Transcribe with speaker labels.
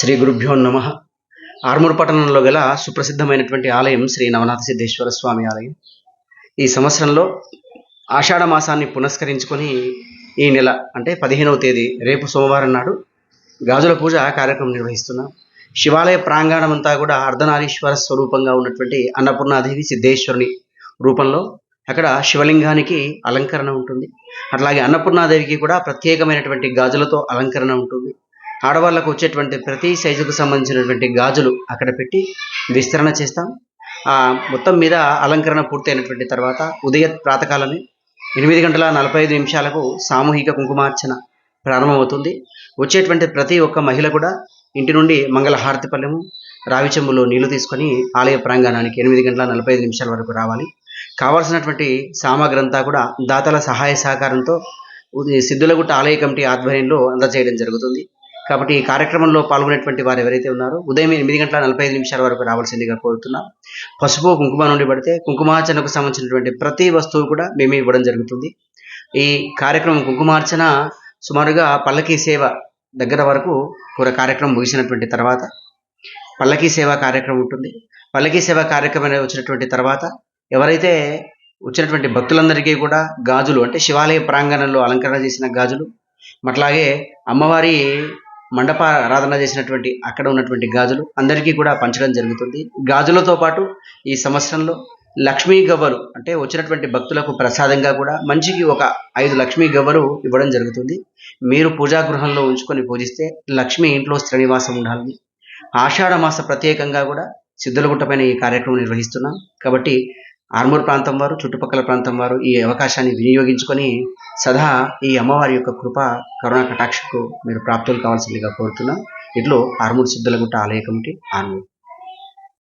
Speaker 1: శ్రీ గురుభ్యో నమ. ఆర్మూర్ పట్టణంలో గల సుప్రసిద్ధమైనటువంటి ఆలయం శ్రీ నవనాథ సిద్ధేశ్వర స్వామి ఆలయం. ఈ సంవత్సరంలో ఆషాఢ మాసాన్ని పునస్కరించుకొని ఈ నెల అంటే పదిహేనవ తేదీ రేపు సోమవారం నాడు గాజుల పూజ కార్యక్రమం నిర్వహిస్తున్నాం. శివాలయ ప్రాంగణం అంతా కూడా అర్ధనారీశ్వర స్వరూపంగా ఉన్నటువంటి అన్నపూర్ణాదేవి సిద్ధేశ్వరుని రూపంలో అక్కడ శివలింగానికి అలంకరణ ఉంటుంది. అట్లాగే అన్నపూర్ణాదేవికి కూడా ప్రత్యేకమైనటువంటి గాజులతో అలంకరణ ఉంటుంది. ఆడవాళ్ళకు వచ్చేటువంటి ప్రతి సైజుకు సంబంధించినటువంటి గాజులు అక్కడ పెట్టి విస్తరణ చేస్తాం. ఆ మొత్తం మీద అలంకరణ పూర్తయినటువంటి తర్వాత ఉదయ ప్రాతకాలమే ఎనిమిది గంటల నలభై ఐదు నిమిషాలకు సామూహిక కుంకుమార్చన ప్రారంభమవుతుంది. వచ్చేటువంటి ప్రతి ఒక్క మహిళ కూడా ఇంటి నుండి మంగళహారతి పల్లెము రావి చెంబులో నీళ్ళు తీసుకొని ఆలయ ప్రాంగణానికి ఎనిమిది గంటల నలభై ఐదు నిమిషాల వరకు రావాలి. కావాల్సినటువంటి సామాగ్రంతా కూడా దాతల సహాయ సహకారంతో సిద్ధులగుట్ట ఆలయ కమిటీ ఆధ్వర్యంలో అందజేయడం జరుగుతుంది. కాబట్టి ఈ కార్యక్రమంలో పాల్గొనేటువంటి వారు ఎవరైతే ఉన్నారో ఉదయం ఎనిమిది గంటల నలభై ఐదు నిమిషాల వరకు రావాల్సిందిగా కోరుతున్నాం. పసుపు కుంకుమ నుండి పడితే కుంకుమార్చనకు సంబంధించినటువంటి ప్రతి వస్తువు కూడా మేమే ఇవ్వడం జరుగుతుంది. ఈ కార్యక్రమం కుంకుమార్చన సుమారుగా పల్లకీ సేవ దగ్గర వరకు కూడా కార్యక్రమం ముగిసినటువంటి తర్వాత పల్లకీ సేవ కార్యక్రమం ఉంటుంది. పల్లకీ సేవ కార్యక్రమం వచ్చినటువంటి తర్వాత ఎవరైతే వచ్చినటువంటి భక్తులందరికీ కూడా గాజులు అంటే శివాలయ ప్రాంగణంలో అలంకరణ చేసిన గాజులు అట్లాగే అమ్మవారి మండప ఆరాధన చేసినటువంటి అక్కడ ఉన్నటువంటి గాజులు అందరికీ కూడా పంచడం జరుగుతుంది. గాజులతో పాటు ఈ సంవత్సరంలో లక్ష్మీ గవ్వలు అంటే వచ్చినటువంటి భక్తులకు ప్రసాదంగా కూడా మంచికి ఒక ఐదు లక్ష్మీ గవ్వలు ఇవ్వడం జరుగుతుంది. మీరు పూజా గృహంలో ఉంచుకొని పూజిస్తే లక్ష్మి ఇంట్లో శ్రీనివాసం ఉండాలని ఆషాఢ మాస ప్రత్యేకంగా కూడా సిద్ధులగుట్ట పైన ఈ కార్యక్రమం నిర్వహిస్తున్నాం. కాబట్టి ఆర్మూర్ ప్రాంతం వారు చుట్టుపక్కల ప్రాంతం వారు ఈ అవకాశాన్ని వినియోగించుకొని సదా ఈ అమ్మవారి యొక్క కృప కరుణా కటాక్షకు మీరు ప్రాప్తులు కావాల్సిందిగా కోరుతున్నాం. ఇట్లు ఆర్మూర్ సిద్ధులగుట్ట ఆలయ కమిటీ ఆర్మూర్.